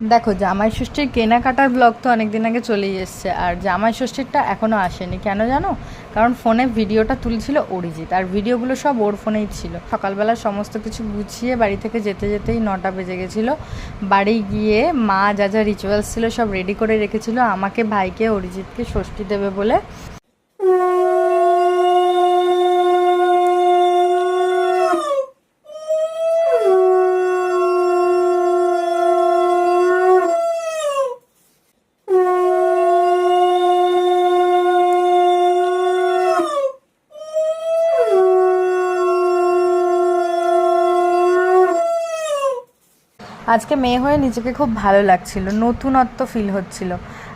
দেখো জামাই ষষ্ঠীর কেনাকাটার ব্লগ তো অনেক দিন আগে চলেই এসছে। আর জামাই ষষ্ঠীরটা এখনও আসেনি। কেন জানো? কারণ ফোনে ভিডিওটা তুলছিল অরিজিৎ। আর ভিডিওগুলো সব ওর ফোনেই ছিল। সকালবেলা সমস্ত কিছু গুছিয়ে বাড়ি থেকে যেতে যেতেই নটা বেজে গেছিল। বাড়ি গিয়ে মা, যা যা রিচুয়ালস ছিল সব রেডি করে রেখেছিল। আমাকে, ভাইকে, অরিজিৎকে ষষ্ঠী দেবে বলে আজকে মেয়ে হয়ে নিজেকে খুব ভালো লাগছিল, নতুনত্ব ফিল হচ্ছিল।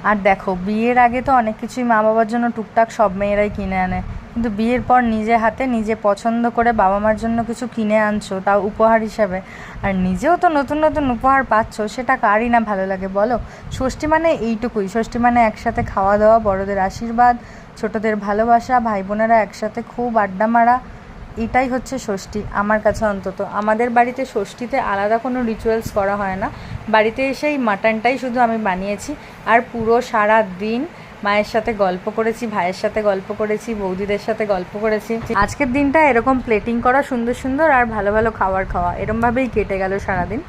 আর দেখো, বিয়ের আগে তো অনেক কিছুই মা বাবার জন্য টুকটাক সব মেয়েরাই কিনে আনে। কিন্তু বিয়ের পর নিজে হাতে নিজে পছন্দ করে বাবা মার জন্য কিছু কিনে আনছো, তাও উপহার হিসাবে। আর নিজেও তো নতুন নতুন উপহার পাচ্ছ, সেটা কারই না ভালো লাগে, বলো? ষষ্ঠী মানে এইটুকুই। ষষ্ঠী মানে একসাথে খাওয়া দাওয়া বড়দের আশীর্বাদ, ছোটদের ভালোবাসা ভাই বোনেরা একসাথে খুব আড্ডা মারা এটাই হচ্ছে ষষ্ঠী আমার কাছে অন্তত। আমাদের বাড়িতে ষষ্ঠীতে আলাদা কোনো রিচুয়ালস করা হয় না। বাড়িতে এসেই মাটনটাই শুধু আমি বানিয়েছি। আর পুরো সারা দিন মায়ের সাথে গল্প করেছি, ভাইয়ের সাথে গল্প করেছি, বৌদিদের সাথে গল্প করেছি। আজকের দিনটা এরকম প্লেটিং করা সুন্দর সুন্দর আর ভালো ভালো খাবার খাওয়া, এরমভাবেই কেটে গেল সারাদিন।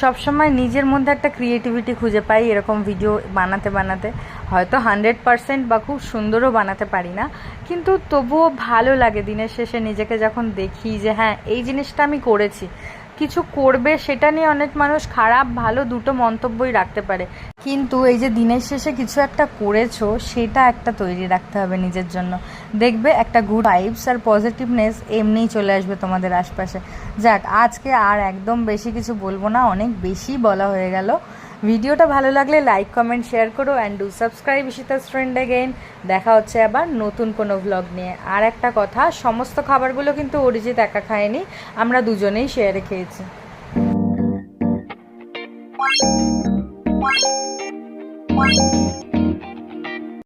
সবসময় নিজের মধ্যে একটা ক্রিয়েটিভিটি খুঁজে পাই এরকম ভিডিও বানাতে বানাতে। হয়তো হান্ড্রেড পারসেন্ট বা খুব সুন্দরও বানাতে পারি না। কিন্তু তবুও ভালো লাগে দিনের শেষে নিজেকে যখন দেখি যে হ্যাঁ এই জিনিসটা আমি করেছি। কিছু করবে, সেটা নিয়ে অনেক মানুষ খারাপ, ভালো দুটো মন্তব্যই রাখতে পারে। কিন্তু এই যে দিনের শেষে কিছু একটা করেছ, সেটা একটা তৈরি রাখতে হবে নিজের জন্য। দেখবে একটা গুড ভাইবস আর পজিটিভনেস এমনিই চলে আসবে তোমাদের আশপাশে। যাক, আজকে আর একদম বেশি কিছু বলব না, অনেক বেশি বলা হয়ে গেল। ভিডিওটা ভালো লাগলে লাইক কমেন্ট শেয়ার করো and do subscribe Ishita's friend again দেখা হচ্ছে আবার নতুন কোনো ভ্লগ নিয়ে আর একটা কথা, সমস্ত খাবারগুলো কিন্তু অরিজিৎ একা খায়নি, আমরা দুজনেই শেয়ারে খেয়েছি